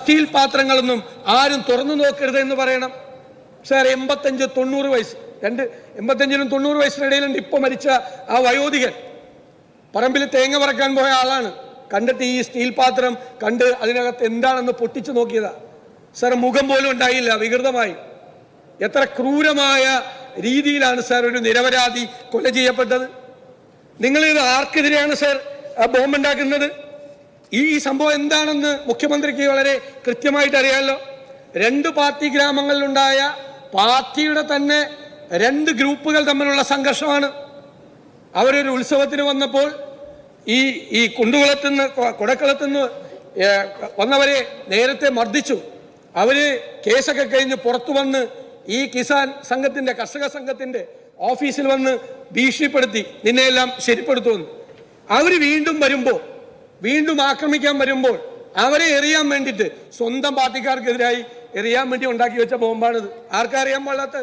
Steel പാത്രങ്ങളൊന്നും ആരും തുറന്നു നോക്കരുത് എന്ന് പറയണം. സാർ എൺപത്തഞ്ച് തൊണ്ണൂറ് വയസ്സ്. രണ്ട് എൺപത്തഞ്ചിനും തൊണ്ണൂറ് വയസ്സിനിടയിലുണ്ട് ഇപ്പൊ മരിച്ച ആ വയോധികൻ. പറമ്പിൽ തേങ്ങ പറക്കാൻ പോയ ആളാണ്. കണ്ടിട്ട് ഈ സ്റ്റീൽ പാത്രം കണ്ട് അതിനകത്ത് എന്താണെന്ന് പൊട്ടിച്ചു നോക്കിയതാ. സാർ മുഖം പോലും ഉണ്ടായില്ല വികൃതമായി. എത്ര ക്രൂരമായ രീതിയിലാണ് സാർ ഒരു നിരപരാധി കൊല ചെയ്യപ്പെട്ടത്. നിങ്ങൾ ഇത് ആർക്കെതിരെയാണ് സാർ ബോംബുണ്ടാക്കുന്നത് ഈ സംഭവം എന്താണെന്ന് മുഖ്യമന്ത്രിക്ക് വളരെ കൃത്യമായിട്ട് അറിയാമല്ലോ രണ്ട് പാർട്ടി ഗ്രാമങ്ങളിലുണ്ടായ പാർട്ടിയുടെ തന്നെ രണ്ട് ഗ്രൂപ്പുകൾ തമ്മിലുള്ള സംഘർഷമാണ്. അവരൊരു ഉത്സവത്തിന് വന്നപ്പോൾ ഈ ഈ കുണ്ടുകുളത്തുനിന്ന് കൊടക്കളത്തുനിന്ന് വന്നവരെ നേരത്തെ മർദ്ദിച്ചു. അവർ കേസൊക്കെ കഴിഞ്ഞ് പുറത്തു വന്ന് ഈ കിസാൻ സംഘത്തിന്റെ കർഷക സംഘത്തിന്റെ ഓഫീസിൽ വന്ന് ഭീഷണിപ്പെടുത്തി നിന്നെയെല്ലാം ശരിപ്പെടുത്തുമെന്ന്. അവർ വീണ്ടും വരുമ്പോൾ വീണ്ടും ആക്രമിക്കാൻ വരുമ്പോൾ അവരെ എറിയാൻ വേണ്ടിയിട്ട് സ്വന്തം പാർട്ടിക്കാർക്കെതിരായി എറിയാൻ വേണ്ടി ഉണ്ടാക്കി വെച്ച ബോംബാണിത്. ആർക്കറിയാൻ പാടില്ലാത്ത